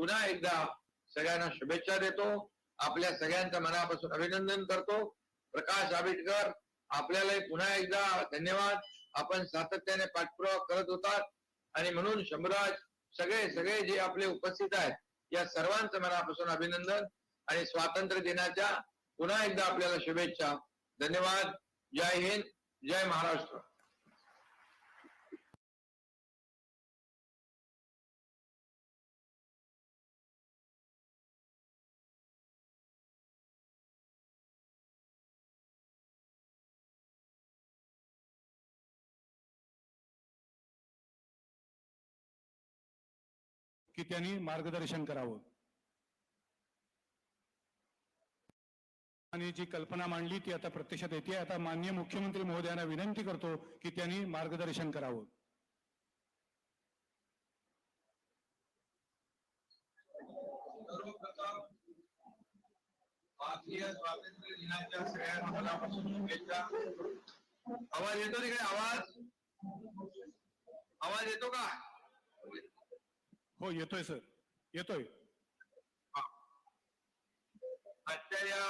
पुन्हा एकदा सगळ्यांना शुभेच्छा देतो. आपल्या सगळ्यांचं मनापासून अभिनंदन करतो. प्रकाश आंबेडकर आपल्यालाही पुन्हा एकदा धन्यवाद. आपण सातत्याने पाठपुरावा करत होतात. आणि म्हणून शंभराज सगळे सगळे जे आपले उपस्थित आहेत या सर्वांचं मनापासून अभिनंदन आणि स्वातंत्र्य दिनाच्या पुन्हा एकदा आपल्याला शुभेच्छा. धन्यवाद. जय हिंद. जय महाराष्ट्र. की त्यांनी मार्गदर्शन करावं. आणि जी कल्पना मांडली ती आता प्रत्यक्षात येते. आता माननीय मुख्यमंत्री महोदयांना विनंती करतो की त्यांनी मार्गदर्शन करावं. स्वातंत्र्य दिनाच्या सगळ्यांना मनापासून शुभेच्छा. आवाज येतो तिकडे? आवाज? आवाज येतो का? हो येतोय सर. येतोय. आजच्या या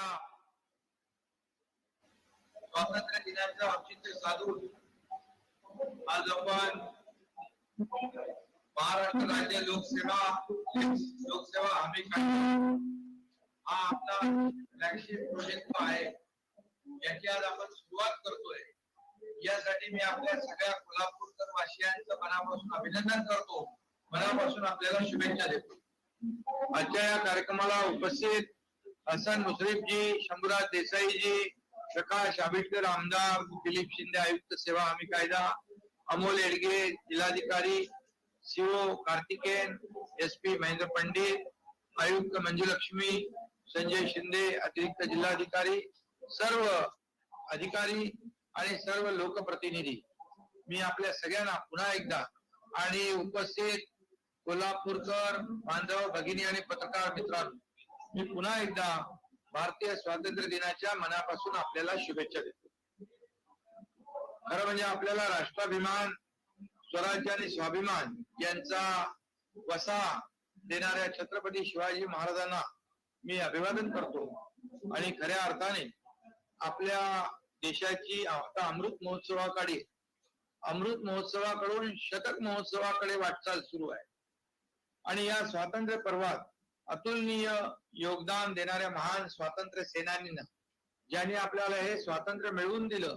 स्वातंत्र्य दिनाचं औचित्य साधून आज आपण महाराष्ट्र राज्य लोकसेवा लोकसेवा हमी हा आपला फ्लॅगशिप प्रोजेक्ट आहे याची आज आपण सुरुवात करतोय. यासाठी मी आपल्या सगळ्या कोल्हापूरकर वासियांचं मनापासून अभिनंदन करतो. मनापासून आपल्याला शुभेच्छा देतो. आजच्या या कार्यक्रमाला उपस्थित हसन मुश्रीफजी शंभूराज देसाईजी प्रकाश आंबेडकर आमदार दिलीप शिंदे आयुक्त सेवा हमी कायदा अमोल एडगे जिल्हाधिकारी CO Karthikeyan S P Mahendra Pandit आयुक्त मंजुलक्ष्मी संजय शिंदे अतिरिक्त जिल्हाधिकारी सर्व अधिकारी आणि सर्व लोकप्रतिनिधी. मी आपल्या सगळ्यांना पुन्हा एकदा आणि उपस्थित कोल्हापूरकर बांधव भगिनी आणि पत्रकार मित्रांनो मी पुन्हा एकदा भारतीय स्वातंत्र्य दिनाच्या मनापासून आपल्याला शुभेच्छा देतो. खरं म्हणजे आपल्याला राष्ट्राभिमान स्वराज्य आणि स्वाभिमान यांचा वसा देणाऱ्या छत्रपती शिवाजी महाराजांना मी अभिवादन करतो. आणि खऱ्या अर्थाने आपल्या देशाची आता अमृत महोत्सवाकडे अमृत महोत्सवाकडून शतक महोत्सवाकडे वाटचाल सुरू आहे. आणि या स्वातंत्र्य पर्वात अतुलनीय योगदान देणाऱ्या महान स्वातंत्र्य सेनानीनं ज्यांनी आपल्याला हे स्वातंत्र्य मिळवून दिलं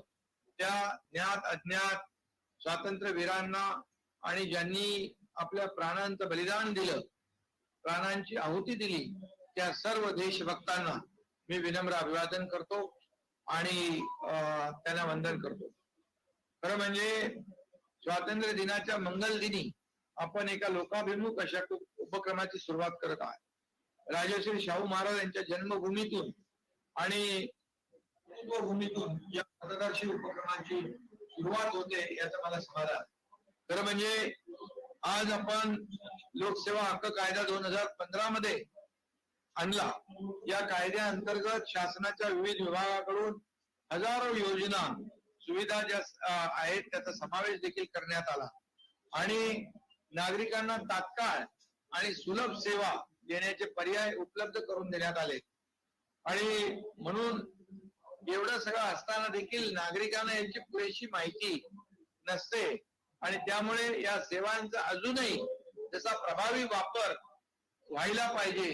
त्या ज्ञात अज्ञात स्वातंत्र्य वीरांना आणि ज्यांनी आपल्या प्राणांचं बलिदान दिलं प्राणांची आहुती दिली त्या सर्व देशभक्तांना मी विनम्र अभिवादन करतो आणि अं, त्यांना वंदन करतो. खरं म्हणजे स्वातंत्र्य दिनाच्या मंगल दिनी आपण एका लोकाभिमुख अशा उपक्रमाची सुरुवात करत आहात. राजश्री शाहू महाराज यांच्या जन्मभूमीतून आणि भूमीतून या मतदारशी उपक्रमाची सुरुवात होते याचं मला समाधान. खरं म्हणजे आज आपण लोकसेवा हक्क कायदा दोन हजार पंधरा मध्ये आणला. या कायद्या अंतर्गत शासनाच्या विविध विभागाकडून हजारो योजना सुविधा ज्या आहेत त्याचा समावेश देखील करण्यात आला. आणि नागरिकांना तात्काळ आणि सुलभ सेवा देण्याचे पर्याय उपलब्ध करून देण्यात आले. आणि म्हणून एवढं सगळं असताना देखील नागरिकांना यांची पुरेशी माहिती नसते. आणि त्यामुळे या सेवांचा अजूनही त्याचा प्रभावी वापर व्हायला पाहिजे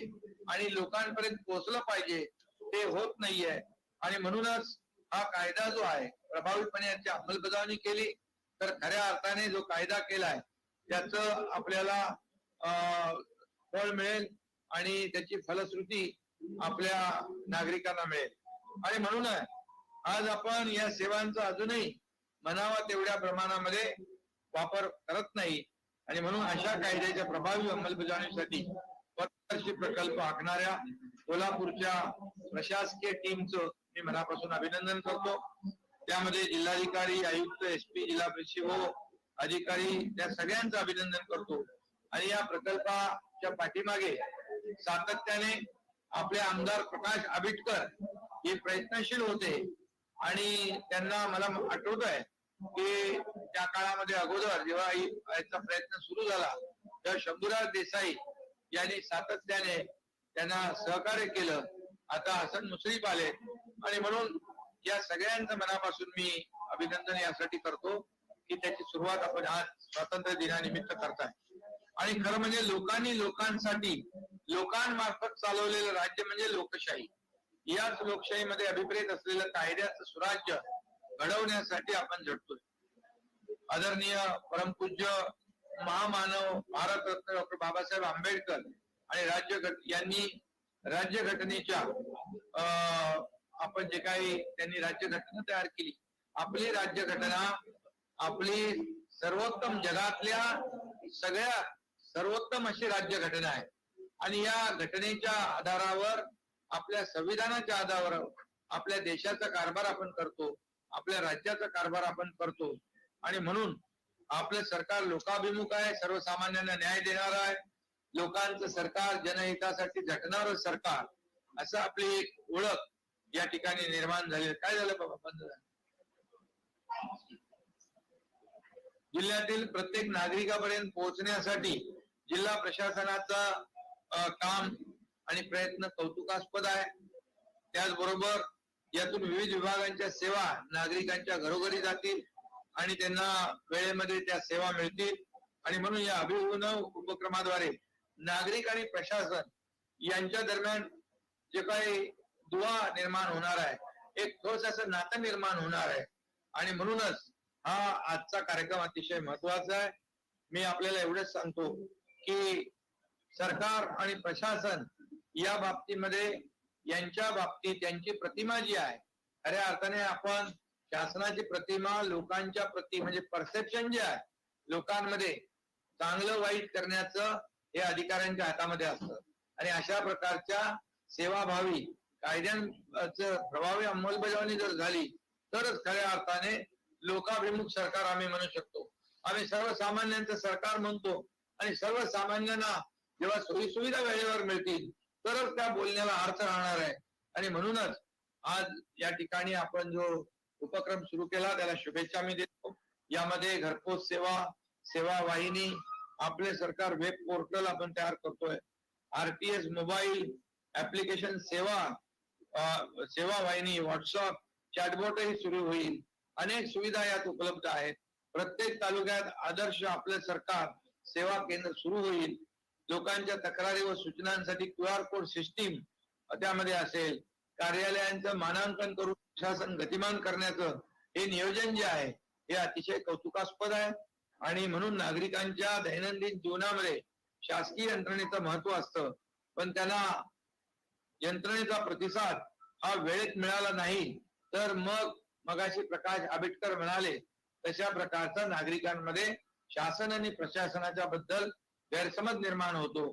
आणि लोकांपर्यंत पोहोचलं पाहिजे ते होत नाहीये. आणि म्हणूनच हा कायदा जो आहे प्रभावीपणे याची अंमलबजावणी केली. तर खऱ्या अर्थाने जो कायदा केलाय त्याच आपल्याला फळ मिळेल आणि त्याची फलश्रुती आपल्या नागरिकांना मिळेल. आणि म्हणून आज आपण या सेवांचा अजूनही म्हणावा तेवढ्या प्रमाणामध्ये वापर करत नाही. आणि म्हणून अशा कायद्याच्या प्रभावी अंमलबजावणीसाठी पथदर्शी प्रकल्प आखणाऱ्या कोल्हापूरच्या प्रशासकीय टीमचं मी मनापासून अभिनंदन करतो. त्यामध्ये जिल्हाधिकारी आयुक्त एस पी जिल्हा परिषद अधिकारी त्या सगळ्यांचं अभिनंदन करतो. आणि या प्रकल्पाच्या पाठीमागे सातत्याने आपले आमदार प्रकाश आबिटकर हे प्रयत्नशील होते. आणि त्यांना मला आठवत आहे की त्या काळामध्ये अगोदर जेव्हा याचा प्रयत्न सुरू झाला तेव्हा शंभूराज देसाई यांनी सातत्याने त्यांना सहकार्य केलं. आता हसन मुश्रीफ आले. आणि म्हणून या सगळ्यांचं मनापासून मी अभिनंदन यासाठी करतो. ही त्याची सुरुवात आपण आज स्वातंत्र्य दिनानिमित्त करताय. आणि खरं म्हणजे लोकांनी लोकांसाठी लोकांमार्फत चालवलेलं राज्य म्हणजे लोकशाही. याच लोकशाहीमध्ये अभिप्रेत असलेलं कायद्याचं सुराज्य घडवण्यासाठी आपण झटतोय आदरणीय परमपूज्य महामानव भारतरत्न डॉक्टर बाबासाहेब आंबेडकर आणि राज्य यांनी राज्यघटनेच्या आपण जे काही त्यांनी राज्यघटना तयार केली आपली राज्यघटना आपली सर्वोत्तम जगातल्या सगळ्या सर्वोत्तम अशी राज्य घटना आहे. आणि या घटनेच्या आधारावर आपल्या संविधानाच्या आधारावर आपल्या देशाचा कारभार आपण करतो आपल्या राज्याचा कारभार आपण करतो. आणि म्हणून आपलं सरकार लोकाभिमुख आहे सर्वसामान्यांना न्याय देणार आहे. लोकांचं सरकार जनहितासाठी झटणार सरकार असं आपली एक ओळख या ठिकाणी निर्माण झाली. काय झालं बाबा? बंद झालं. जिल्ह्यातील प्रत्येक नागरिकापर्यंत पोहोचण्यासाठी जिल्हा प्रशासनाचा काम आणि प्रयत्न कौतुकास्पद आहे. त्याचबरोबर यातून विविध विभागांच्या सेवा नागरिकांच्या घरोघरी जातील आणि त्यांना वेळेमध्ये त्या सेवा मिळतील. आणि म्हणून या अभिनव उपक्रमाद्वारे नागरिक आणि प्रशासन यांच्या दरम्यान जे काही दुवा निर्माण होणार आहे एक ठोस असं नातं निर्माण होणार आहे. आणि म्हणूनच हा आजचा कार्यक्रम अतिशय महत्त्वाचा आहे. मी आपल्याला एवढंच सांगतो की सरकार आणि प्रशासन या बाबतीमध्ये यांच्या बाबतीत यांची प्रतिमा जी आहे खऱ्या अर्थाने आपण शासनाची प्रतिमा लोकांच्या प्रती म्हणजे परसेप्शन जे आहे लोकांमध्ये चांगलं वाईट करण्याचं हे अधिकाऱ्यांच्या हातामध्ये असतं. आणि अशा प्रकारच्या सेवाभावी कायद्यांच प्रभावी अंमलबजावणी जर झाली तरच खऱ्या अर्थाने लोकाभिमुख सरकार आम्ही म्हणू शकतो. आम्ही सर्वसामान्यांचं सरकार म्हणतो आणि सर्वसामान्यांना जेव्हा सोयी सुविधा वेळेवर मिळतील तरच त्या बोलण्याला अर्थ राहणार आहे. आणि म्हणूनच आज या ठिकाणी आपण जो उपक्रम सुरू केला त्याला शुभेच्छा मी देतो. यामध्ये घरपोच सेवा सेवा वाहिनी आपले सरकार वेब पोर्टल आपण तयार करतोय. आरटीएस मोबाईल ऍप्लिकेशन सेवा सेवा वाहिनी व्हॉट्सअप चॅटबॉटही सुरू होईल. अनेक सुविधा यात उपलब्ध आहेत. प्रत्येक तालुक्यात आदर्श आपलं सरकार सेवा केंद्र सुरू होईल. लोकांच्या तक्रारी व सूचनांसाठी क्यू आर कोड सिस्टीम त्यामध्ये असेल. कार्यालयांचं मानांकन करून प्रशासन गतिमान करण्याचं हे नियोजन जे आहे हे अतिशय कौतुकास्पद आहे. आणि म्हणून नागरिकांच्या दैनंदिन जीवनामध्ये शासकीय यंत्रणेचं महत्त्व असतं. पण त्यांना यंत्रणेचा प्रतिसाद हा वेळेत मिळाला नाही तर मग मगाशी प्रकाश आंबेडकर म्हणाले तशा प्रकारचा नागरिकांमध्ये शासन आणि प्रशासनाच्या बद्दल गैरसमज निर्माण होतो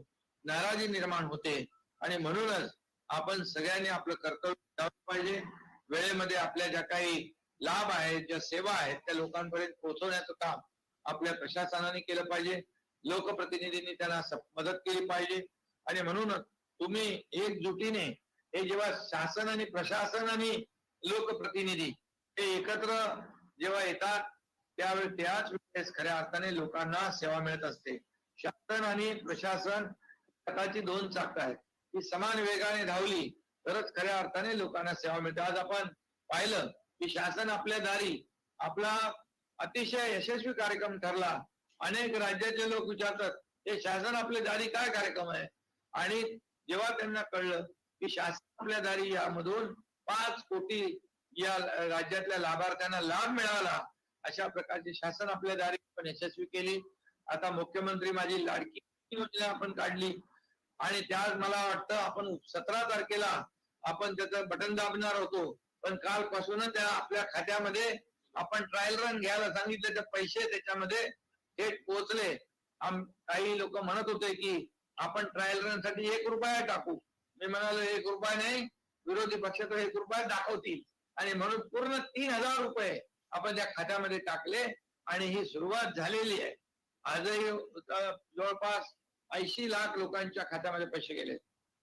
नाराजी निर्माण होते आणि म्हणूनच आपण सगळ्यांनी आपलं कर्तव्य पाहिजे. वेळेमध्ये आपल्या ज्या काही लाभ आहेत ज्या सेवा आहेत त्या लोकांपर्यंत पोहोचवण्याचं काम आपल्या प्रशासनाने केलं पाहिजे. लोकप्रतिनिधींनी त्यांना मदत केली पाहिजे. आणि म्हणूनच तुम्ही एकजुटीने हे जेव्हा शासन आणि प्रशासन आणि लोकप्रतिनिधी ते एकत्र जेव्हा येतात त्यावेळी त्याच वेळेस खऱ्या अर्थाने लोकांना सेवा मिळत असते. शासन आणि प्रशासन प्रकारची दोन चाक आहेत. ही समान वेगाने धावली तरच खऱ्या अर्थाने लोकांना सेवा मिळते. आज आपण पाहिलं की शासन आपल्या दारी आपला अतिशय यशस्वी कार्यक्रम ठरला. अनेक राज्याचे लोक विचारतात हे शासन आपल्या दारी काय कार्यक्रम आहे? आणि जेव्हा त्यांना कळलं की शासन आपल्या दारी यामधून पाच कोटी या राज्यातल्या लाभार्थ्यांना लाभ मिळाला अशा प्रकारचे शासन आपल्या दारी पण यशस्वी केली. आता मुख्यमंत्री माझी लाडकी योजना आपण काढली. आणि त्यात मला वाटतं आपण सतरा तारखेला आपण त्याचं बटन दाबणार होतो. पण कालपासूनच त्या आपल्या खात्यामध्ये आपण ट्रायल रन घ्यायला सांगितले. तर पैसे त्याच्यामध्ये थेट पोहोचले. काही लोक म्हणत होते की आपण ट्रायल रनसाठी एक रुपया टाकू. मी म्हणालो एक रुपया नाही. विरोधी पक्ष तर एक रुपया दाखवतील. आणि म्हणून पूर्ण तीन हजार रुपये आपण त्या खात्यामध्ये टाकले आणि ही सुरुवात झालेली आहे. आजही जवळपास ऐंशी लाख लोकांच्या खात्यामध्ये पैसे गेले.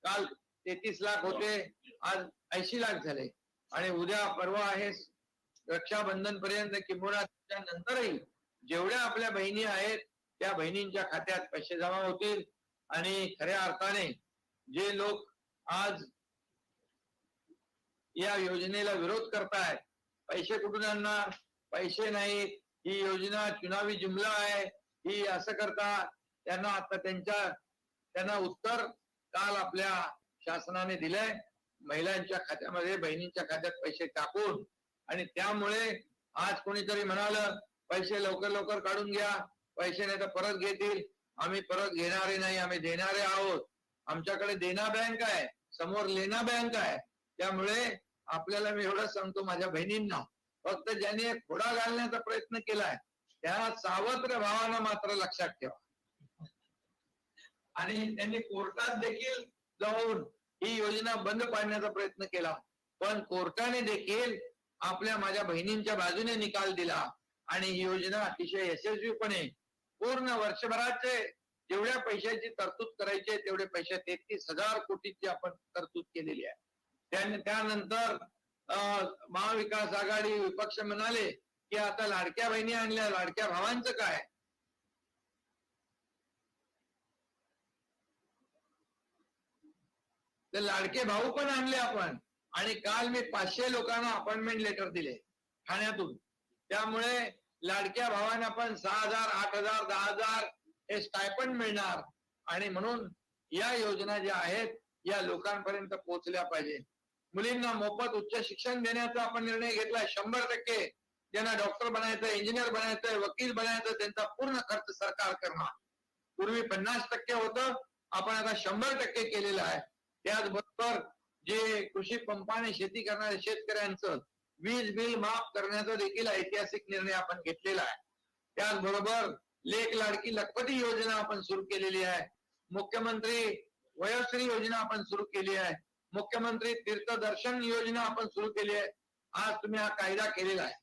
काल तेहतीस लाख होते आज ऐंशी लाख झाले. आणि उद्या परवा आहे रक्षाबंधन पर्यंत किंबहुना नंतरही जेवढ्या आपल्या बहिणी आहेत त्या बहिणींच्या खात्यात पैसे जमा होतील. आणि खऱ्या अर्थाने जे लोक आज या योजनेला विरोध करताय. पैसे कुठून आणणार? पैसे नाही. ही योजना चुनावी जुमला आहे. ही असं करता त्यांना आता त्यांच्या त्यांना उत्तर काल आपल्या शासनाने दिलंय. महिलांच्या खात्यामध्ये बहिणींच्या खात्यात पैसे टाकून आणि त्यामुळे आज कोणीतरी म्हणालं पैसे लवकर लवकर काढून घ्या. पैसे नाही तर परत घेतील. आम्ही परत घेणारे नाही. आम्ही देणारे आहोत. आमच्याकडे देना बँक आहे. समोर लेना बँक आहे. त्यामुळे आपल्याला मी एवढं सांगतो माझ्या बहिणींना फक्त ज्यांनी एक खोडा घालण्याचा प्रयत्न केलाय त्या सावत्र भावानं मात्र लक्षात ठेवा. आणि त्यांनी कोर्टात देखील जाऊन ही योजना बंद पाडण्याचा प्रयत्न केला. पण कोर्टाने देखील आपल्या माझ्या बहिणींच्या बाजूने निकाल दिला आणि ही योजना अतिशय यशस्वीपणे पूर्ण वर्षभराचे जेवढ्या पैशाची तरतूद करायची आहे तेवढे पैसे तेहतीस हजार कोटीची आपण तरतूद केलेली आहे. त्यांनी त्यानंतर अं, महाविकास आघाडी विपक्ष म्हणाले की आता लाडक्या बहिणी आणल्या लाडक्या भावांचं काय? ते लाडके भाऊ पण आणले आपण. आणि काल मी पाचशे लोकांना अपॉइंटमेंट लेटर दिले ठाण्यातून. त्यामुळे लाडक्या भावांना पण सहा हजार आठ हजार दहा हजार हे स्टायपंड मिळणार. आणि म्हणून या योजना ज्या आहेत या लोकांपर्यंत पोहोचल्या पाहिजे. मुलींना मोफत उच्च शिक्षण देण्याचा आपण निर्णय घेतलाय शंभर टक्के. ज्यांना डॉक्टर बनायचं इंजिनियर बनायचं वकील बनायचं त्यांचा पूर्ण खर्च सरकार करणार. पूर्वी पन्नास टक्के होतं आपण आता शंभर टक्के केलेलं आहे. त्याचबरोबर जे कृषी पंपाने शेती करणाऱ्या शेतकऱ्यांचं वीज बिल माफ करण्याचा देखील ऐतिहासिक निर्णय आपण घेतलेला आहे. त्याचबरोबर लेख लाडकी लखपती योजना आपण सुरू केलेली आहे. मुख्यमंत्री वयोश्री योजना आपण सुरू केली आहे. मुख्यमंत्री तीर्थदर्शन योजना आपण सुरू केली आहे. आज तुम्ही हा कायदा केलेला आहे.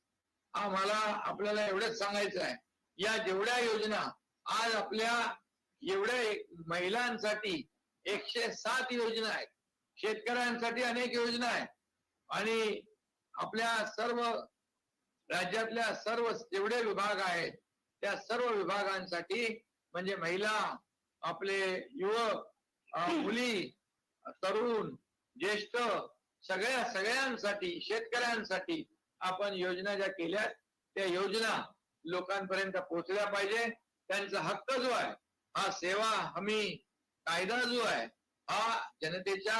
आम्हाला आपल्याला एवढंच सांगायचं आहे. या जेवढ्या योजना आज आपल्या एवढ्या महिलांसाठी एकशे सात योजना आहेत. शेतकऱ्यांसाठी अनेक योजना आहेत. आणि आपल्या सर्व राज्यातल्या सर्व जेवढे विभाग आहेत त्या सर्व विभागांसाठी म्हणजे महिला आपले युवक मुली तरुण ज्येष्ठ सगळ्या सगळ्यांसाठी शेतकऱ्यांसाठी आपण योजना ज्या केल्या त्या योजना लोकांपर्यंत पोहोचल्या पाहिजे. त्यांचा हक्क जो आहे हा सेवा हमी कायदा जो आहे हा जनतेच्या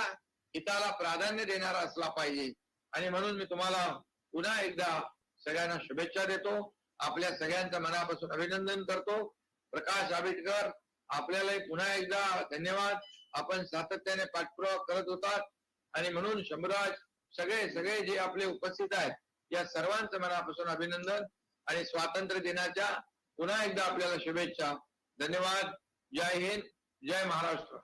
हिताला प्राधान्य देणारा असला पाहिजे. आणि म्हणून मी तुम्हाला पुन्हा एकदा सगळ्यांना शुभेच्छा देतो. आपल्या सगळ्यांचं मनापासून अभिनंदन करतो. प्रकाश आंबेडकर आपल्यालाही पुन्हा एकदा धन्यवाद. आपण सातत्याने पाठपुरावा करत होतात. आणि म्हणून शंभराज सगळे सगळे जे आपले उपस्थित आहेत या सर्वांचं मनापासून अभिनंदन आणि स्वातंत्र्य दिनाच्या पुन्हा एकदा आपल्याला शुभेच्छा. धन्यवाद. जय हिंद. जय महाराष्ट्र.